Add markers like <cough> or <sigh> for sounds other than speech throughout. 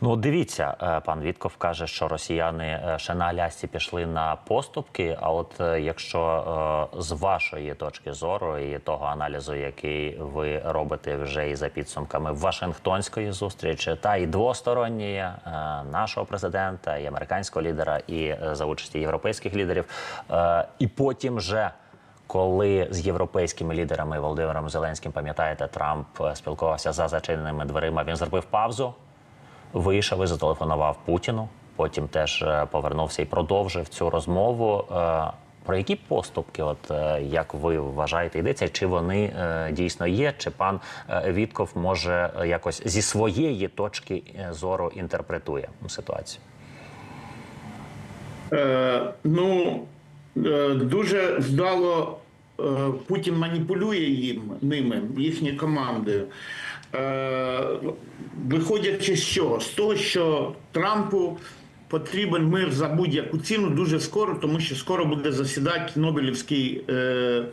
Ну, дивіться, е, пан Вітков каже, що росіяни е, ще на Алясці пішли на поступки. А от е, якщо з вашої точки зору і того аналізу, який ви робите вже і за підсумками Вашингтонської зустрічі, та і двосторонньої нашого президента, і американського лідера, і за участі європейських лідерів, і потім вже. Коли з європейськими лідерами Володимиром Зеленським, пам'ятаєте, Трамп спілкувався за зачиненими дверима, він зробив паузу, вийшов і зателефонував Путіну. Потім теж е, повернувся і продовжив цю розмову. Е, Про які поступки, от е, як ви вважаєте, йдеться? Чи вони дійсно є? Чи пан Вітков може якось зі своєї точки зору інтерпретує ситуацію? Е, ну, дуже вдало Путін маніпулює їм ними, їхні команди. Е, виходячи з чого? З того, що Трампу потрібен мир за будь-яку ціну дуже скоро, тому що скоро буде засідати Нобелівський е,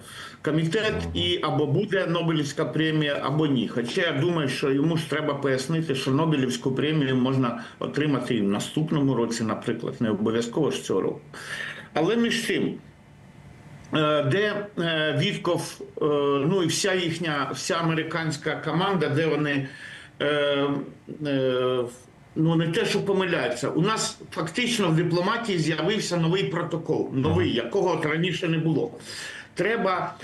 комітет, і або буде Нобелівська премія, або ні. Хоча я думаю, що йому ж треба пояснити, що Нобелівську премію можна отримати і в наступному році, наприклад, не обов'язково ж цього року. Але між тим. Е, де е, Вітков, е, ну і вся їхня, вся американська команда, де вони ну не те, що помиляються. У нас фактично в дипломатії з'явився новий протокол, новий, якого раніше не було. Треба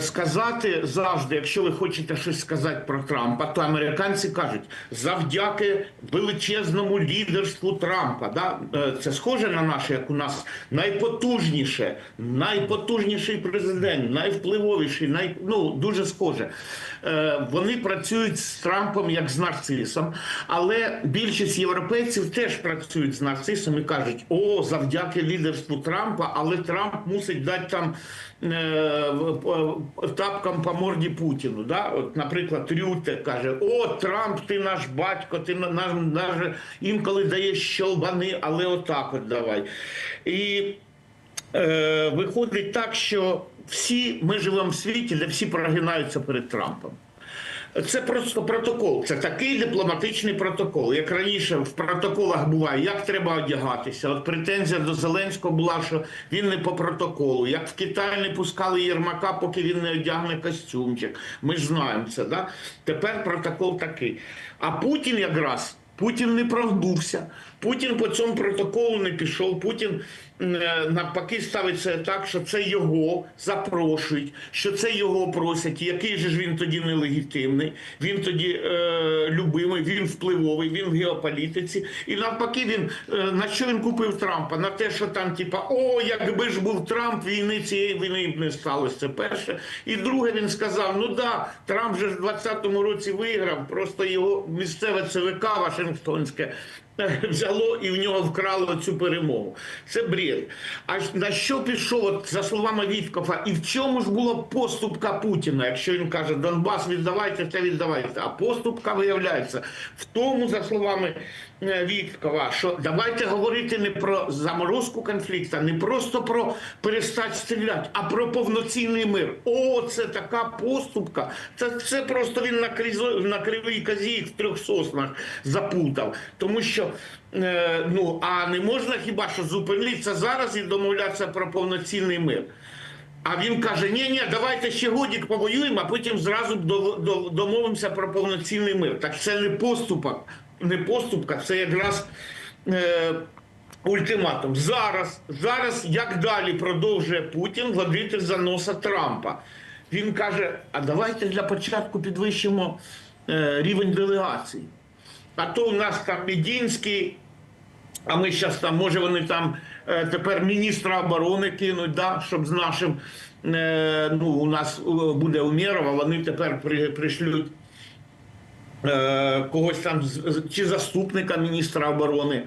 сказати завжди, якщо ви хочете щось сказати про Трампа, то американці кажуть завдяки величезному лідерству Трампа. Да? Е, Це схоже на наше, як у нас найпотужніше, найпотужніший президент, найвпливовіший, най... ну, дуже схоже. Е, Вони працюють з Трампом як з нарцисом, але більшість європейців теж працюють з нарцисом і кажуть: о, завдяки лідерству Трампа, але Трамп мусить дати там е, тапкам по морді Путіну. Да? От, наприклад, Рюте каже: О, Трамп, ти наш батько, ти наш, наш інколи даєш щелбани, але отак от давай. І е, виходить так, що всі ми живемо в світі, де всі прогинаються перед Трампом. Це просто протокол. Це такий дипломатичний протокол. Як раніше в протоколах буває, як треба одягатися. От претензія до Зеленського була, що він не по протоколу. Як в Китай не пускали Єрмака, поки він не одягне костюмчик. Ми ж знаємо це. Да? Тепер протокол такий. А Путін якраз. Путін не прогнувся. Путін по цьому протоколу не пішов. Путін е, навпаки ставиться так, що це його запрошують, що це його просять. Який же ж він тоді нелегітимний? Він тоді е, любимий, він впливовий, він в геополітиці. І навпаки, він е, на що він купив Трампа? На те, що там, типа, о, якби ж був Трамп, війни цієї війни б не сталося. Це перше. І друге, він сказав: ну да, Трамп же в 20-му році виграв, просто його місцеве ЦВК Вашингтонське. <laughs> Взяло і в нього вкрало цю перемогу. Це бред. А на що пішов, от, за словами Віткофа, і в чому ж була поступка Путіна, якщо він каже, Донбас віддавайте, це віддавайте. А поступка виявляється в тому, за словами е, Віткова, що давайте говорити не про заморозку конфлікту, не просто про перестать стріляти, а про повноцінний мир. О, це така поступка. Це, це просто він на, кризо, на кривій козі їх в трьох соснах запутав. Тому що е, ну а не можна хіба що зупинитися зараз і домовлятися про повноцінний мир. А він каже: ні, ні, давайте ще годік повоюємо, а потім зразу до- до- домовимося про повноцінний мир. Так це не поступок, не поступка, це якраз. Е, Ультиматум зараз, зараз як далі продовжує Путін водити за носа Трампа. Він каже: а давайте для початку підвищимо е, рівень делегацій. А то у нас там Медінський, а ми зараз там, може, вони там е, тепер міністра оборони кинуть, да, щоб з нашим е, ну, у нас е, буде Умєров, а вони тепер при, пришлють когось там чи заступника міністра оборони,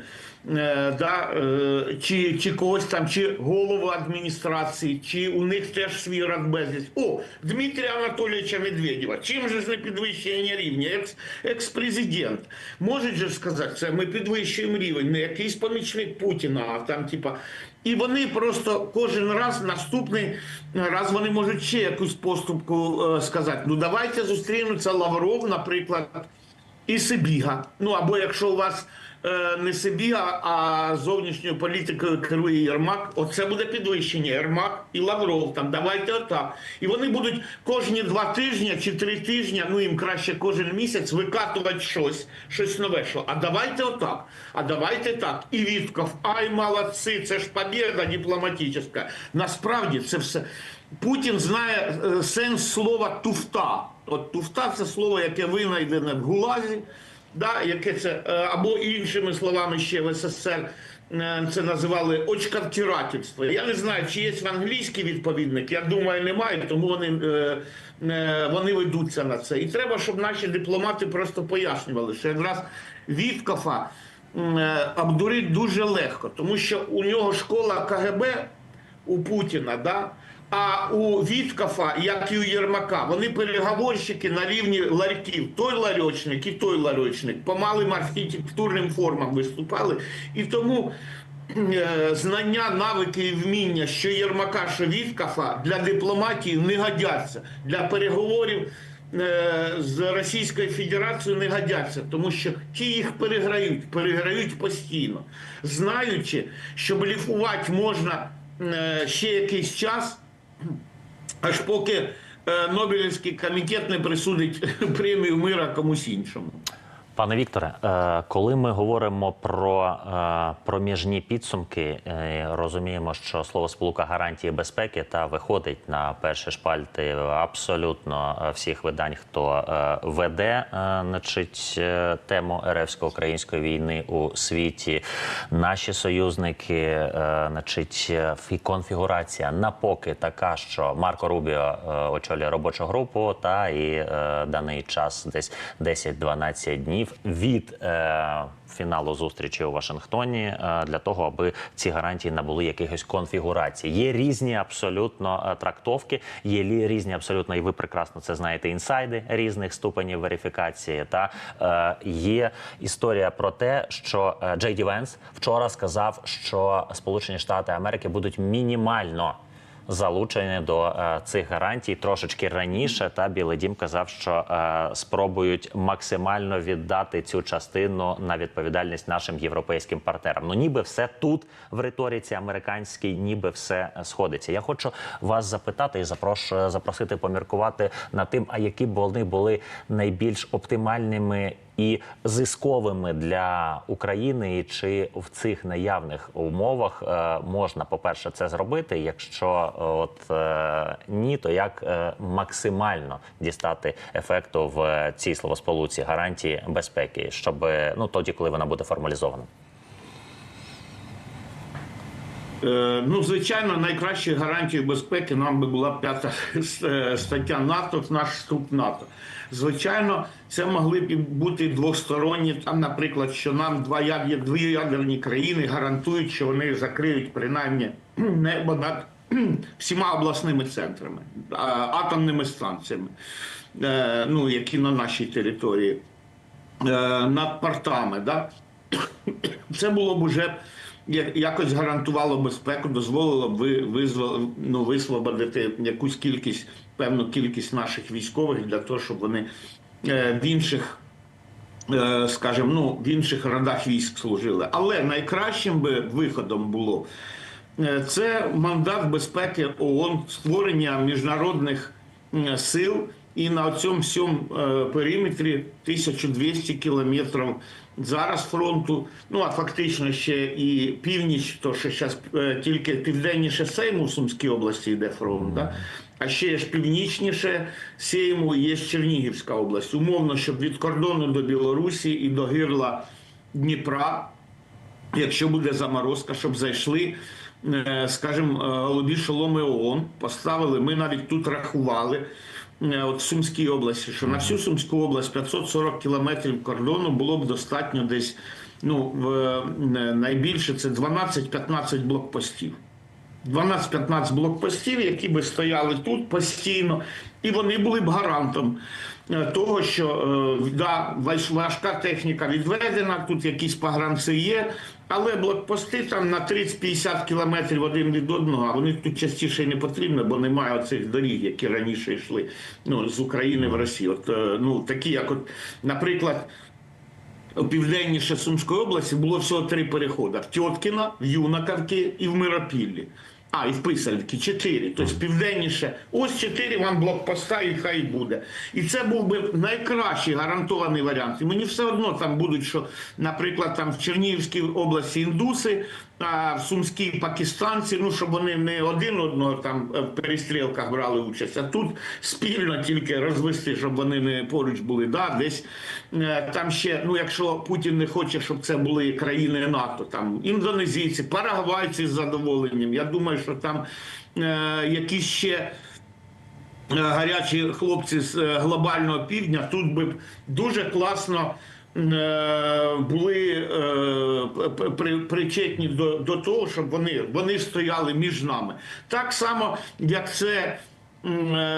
е, да, е, чи, чи когось там, чи голову адміністрації, чи у них теж свій радбезіс. О, Дмитрія Анатолійовича Медведєва. Чим же ж не підвищення рівня? Екс, екс-президент. Можуть же сказати, це ми підвищуємо рівень, не якийсь помічник Путіна, а там, типа. І вони просто кожен раз, наступний раз вони можуть ще якусь поступку е, сказати. Ну давайте зустрінуться Лавров, наприклад. і Сибіга. Ну або якщо у вас не Сибіга, а зовнішньою політикою керує Єрмак, оце буде підвищення. Єрмак і Лавров. Там давайте отак. І вони будуть кожні два тижні чи три тижні, ну їм краще кожен місяць викатувати щось, щось нове. Що а давайте отак, а давайте так. І Вітков, ай, молодці, це ж побєда дипломатична. Насправді це все. Путін знає е, сенс слова туфта. От туфта це слово, яке винайдене в Гулазі, да, яке це, е, або іншими словами ще в СССР е, це називали очковтирательство. Я не знаю, чи є в англійський відповідник. Я думаю, немає, тому вони, е, вони ведуться на це. І треба, щоб наші дипломати просто пояснювали, що якраз Віткофа обдурить дуже легко, тому що у нього школа КГБ у Путіна, да? А у Віткафа, як і у Єрмака, вони переговорщики на рівні ларьків. Той ларьочник і той ларьочник по малим архітектурним формам виступали. І тому е, знання, навики і вміння, що Єрмака, що Віткафа для дипломатії не годяться. Для переговорів е, з Російською Федерацією не годяться, тому що ті їх переграють, переграють постійно, знаючи, що бліфувати можна е, ще якийсь час, аж поки е, Нобелівський комітет не присудить <laughs> премію мира комусь іншому. Пане Вікторе, е, коли ми говоримо про е, проміжні підсумки, е, розуміємо, що слово сполука гарантії безпеки та виходить на перші шпальти абсолютно всіх видань, хто веде значить, тему РФсько-української війни у світі. Наші союзники, значить, фі- конфігурація напоки така, що Марко Рубіо очолює робочу групу, та і даний час десь 10-12 днів від е, фіналу зустрічі у Вашингтоні е, для того, аби ці гарантії набули якихось конфігурацій. Є різні абсолютно е, трактовки, є різні абсолютно, і ви прекрасно це знаєте, інсайди різних ступенів верифікації. Та е, є історія про те, що е, Джей Ді Венс вчора сказав, що Сполучені Штати Америки будуть мінімально залучені до е, цих гарантій трошечки раніше. Та Білий Дім казав, що е, спробують максимально віддати цю частину на відповідальність нашим європейським партнерам. Ну, ніби все тут в риториці американській, ніби все е, сходиться. Я хочу вас запитати і запрошую запросити поміркувати над тим, а які б вони були найбільш оптимальними і зисковими для України, і чи в цих наявних умовах е, можна, по-перше, це зробити? Якщо е, от е, ні, то як максимально дістати ефекту в цій словосполуці гарантії безпеки, щоб ну тоді, коли вона буде формалізована? Е, Ну, звичайно, найкращою гарантією безпеки нам би була п'ята е, стаття НАТО, наш вступ НАТО. Звичайно, це могли б бути двосторонні. Там, наприклад, що нам два ядер, дві ядерні країни гарантують, що вони закриють принаймні небо над <clears throat> всіма обласними центрами, атомними станціями, е, ну, які на нашій території, е, над портами. Да? Це було б уже якось гарантувало безпеку, дозволило б ви, визво- ну, висвободити якусь кількість, певну кількість наших військових для того, щоб вони е, в інших, е, скажімо, ну, в інших родах військ служили. Але найкращим би виходом було е, це мандат безпеки ООН, створення міжнародних сил. І на цьому всьому е, периметрі 1200 кілометрів зараз фронту. Ну а фактично ще і північ, то що зараз тільки південніше Сейму в Сумській області йде фронт. Да? А ще є ж північніше Сейму є Чернігівська область. Умовно, щоб від кордону до Білорусі і до гирла Дніпра якщо буде заморозка, щоб зайшли, е, скажімо, е, голубі шоломи ООН, поставили. Ми навіть тут рахували. Е, От в Сумській області, що на всю Сумську область 540 кілометрів кордону було б достатньо десь, ну, в, е, найбільше це 12-15 блокпостів. 12-15 блокпостів, які би стояли тут постійно, і вони були б гарантом того, що е, да, важка техніка відведена, тут якісь погранці є, але блокпости там на 30-50 кілометрів один від одного, а вони тут частіше не потрібні, бо немає оцих доріг, які раніше йшли ну, з України в Росію. От, е, ну, такі, як, от, наприклад, у південніше Сумської області було всього три переходи: в Тьоткіна, в Юнаковці і в Миропіллі. А, і в Писарівці чотири. Тобто південніше. Ось чотири вам блокпоста, і хай буде. І це був би найкращий гарантований варіант. І мені все одно там будуть, що, наприклад, там в Чернігівській області індуси, в Сумській пакистанці, ну щоб вони не один одного там е, в перестрілках брали участь, а тут спільно тільки розвести, щоб вони не поруч були. Да? Десь е, там ще, ну якщо Путін не хоче, щоб це були країни НАТО, там індонезійці, парагвайці з задоволенням. Я думаю, що там е, якісь ще. е, Гарячі хлопці з глобального півдня тут би дуже класно були е, причетні до, до того, щоб вони, вони стояли між нами. Так само, як це е,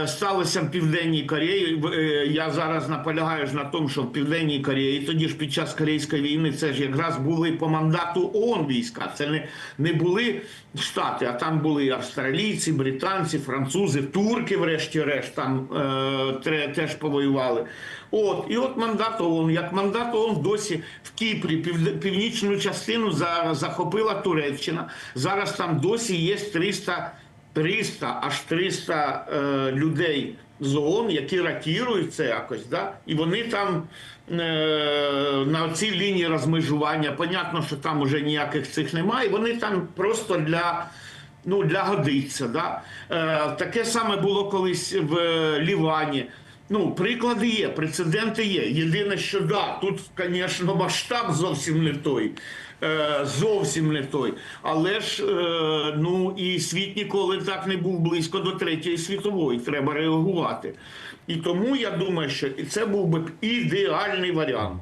сталося в Південній Кореї. Е, Я зараз наполягаю ж на тому, що в Південній Кореї, тоді ж під час Корейської війни, це ж якраз були по мандату ООН війська. Це не, не були Штати, а там були австралійці, британці, французи, турки, врешті-решт, там е, теж повоювали. От, і от мандат ООН, як мандат ООН досі в Кіпрі, пів, північну частину за, захопила Туреччина. Зараз там досі є 300 300, аж 300 е, людей з ООН, які ратірують це якось, да? і вони там е, на цій лінії розмежування. Понятно, що там вже ніяких цих немає. Вони там просто для. Ну, для годиться, да? Е, таке саме було колись в Лівані. Ну, приклади є, прецеденти є. Єдине, що да, тут, звісно, масштаб зовсім не той. Е, зовсім не той. Але ж е, ну і світ ніколи так не був близько до третьої світової. Треба реагувати. І тому я думаю, що це був би ідеальний варіант.